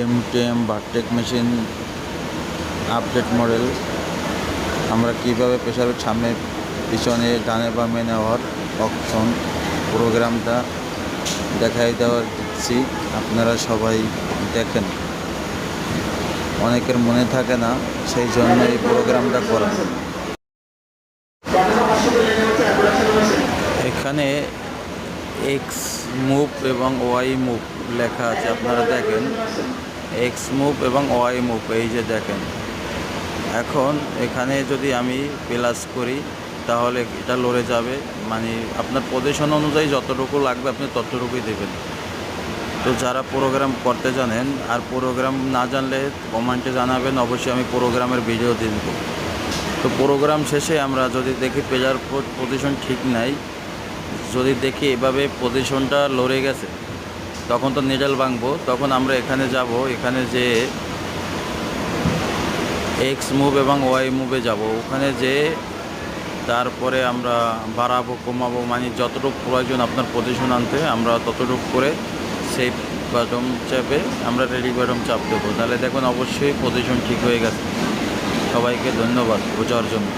M T M bartack machine update model আমরা কীভাবে প্রেসারের সামনে পিছনে ডানে বামে নেওয়ার অপশন প্রোগ্রামটা দেখাই দেওয়ার দিচ্ছি। আপনারা সবাই দেখেন। অনেকের মনে থাকে না, সেই জন্য এই প্রোগ্রামটা করা। এখানে এক্স মুভ এবং ওয়াই মুভ লেখা আছে, আপনারা দেখেন। এক্স মুভ এবং ওয়াই মুভ এই যে দেখেন। এখন এখানে যদি আমি প্লাস করি, তাহলে এটা লড়ে যাবে। মানে আপনার পজিশন অনুযায়ী যতটুকু লাগবে, আপনি ততটুকুই দেবেন। তো যারা প্রোগ্রাম করতে জানেন আর প্রোগ্রাম না জানলে কমেন্টে জানাবেন, অবশ্যই আমি প্রোগ্রামের ভিডিও দেবো। তো প্রোগ্রাম শেষে আমরা যদি দেখি প্লেয়ার পজিশন ঠিক নাই, যদি দেখি এভাবে পজিশনটা লড়ে গেছে তখন তো নেডাল ভাঙবো, তখন আমরা এখানে যাব, এখানে যে এক্স মুভ এবং ওয়াই মুভে যাব। ওখানে যে তারপরে আমরা বাড়াবো, কমাবো মানে যতটুকু প্রয়োজন আপনার পজিশন আনতে, আমরা ততটুকু করে সেই বাটম চাপে আমরা রেডি বাটম চাপ দেবো। তাহলে দেখুন, অবশ্যই পজিশন ঠিক হয়ে গেছে। সবাইকে ধন্যবাদ বোঝার জন্য।